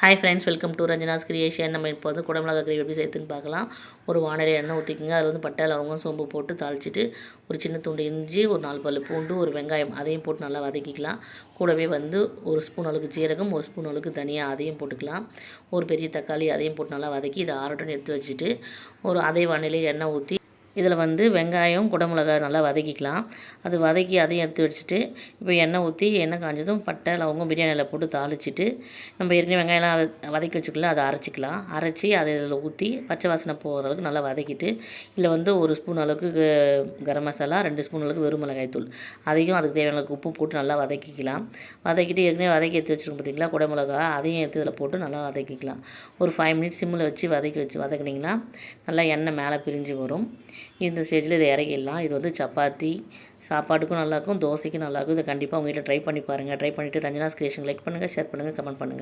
Hi friends welcome to Ranjana's creation நம்ம இப்போ வந்து குடமிளகா கிரேவி எப்படி சேர்த்துன்னு பார்க்கலாம். ஒரு வானலை எண்ணெய் ஊற்றிக்குங்க அதில் வந்து பட்டை லவங்கம் சோம்பு போட்டு தாளிச்சிட்டு ஒரு சின்ன துண்டு இஞ்சி ஒரு நாலு பல்லு பூண்டு ஒரு வெங்காயம் அதையும் போட்டு நல்லா வதக்கிக்கலாம். கூடவே வந்து ஒரு ஸ்பூன் அளவுக்கு ஜீரகம் ஒரு ஸ்பூன் அளவுக்கு தனியாக அதையும் போட்டுக்கலாம். ஒரு பெரிய தக்காளி அதையும் போட்டு நல்லா வதக்கி இதை ஆரோட்டம் எடுத்து வச்சுட்டு ஒரு அதே வானிலையில் எண்ணெய் ஊற்றி இதில் வந்து வெங்காயம் குடமிளகாய் நல்லா வதக்கிக்கலாம். அது வதக்கி அதையும் எடுத்து வச்சுட்டு இப்போ எண்ணெய் ஊற்றி எண்ணெய் காஞ்சதும் பட்டை லவங்கம் பிரியாணியில் போட்டு தாளிச்சிட்டு நம்ம ஏற்கனவே வெங்காயம்லாம் வத- வதக்கி வச்சுக்கலாம் அதை அரைச்சிக்கலாம். அரைச்சி அதை இதில் ஊற்றி பச்சை வாசனை போகிற அளவுக்கு நல்லா வதக்கிட்டு இதில் வந்து ஒரு ஸ்பூன் அளவுக்கு கரம் மசாலா ரெண்டு ஸ்பூன் அளவுக்கு வெறும் மிளகாய் தூள். அதையும் அதுக்கு தேவையான அளவுக்கு உப்பு போட்டு நல்லா வதக்கிக்கலாம். வதக்கிட்டு ஏற்கனவே வதக்கி எடுத்து வச்சுருக்கோம் பார்த்தீங்களா குடமிளகா அதையும் எடுத்து இதில் போட்டு நல்லா வதக்கிக்கலாம். ஒரு ஃபைவ் மினிட்ஸ் சிம்மில் வச்சு வதக்கி வச்சு வதக்குனிங்கன்னா நல்லா எண்ணெய் மேலே பிரிஞ்சு வரும். இந்த ஸ்டேஜில் இதை இறக்கிடலாம். இது வந்து சப்பாத்தி சாப்பாட்டுக்கும் நல்லாயிருக்கும் தோசைக்கும் நல்லாயிருக்கும் இதை கண்டிப்பாக உங்கள் வீட்டில் ட்ரை பண்ணி பாருங்கள் ட்ரை பண்ணிவிட்டு ரஞ்சனாஸ் கிரியேஷன் லைக் பண்ணுங்கள் ஷேர் பண்ணுங்கள் கமெண்ட் பண்ணுங்கள்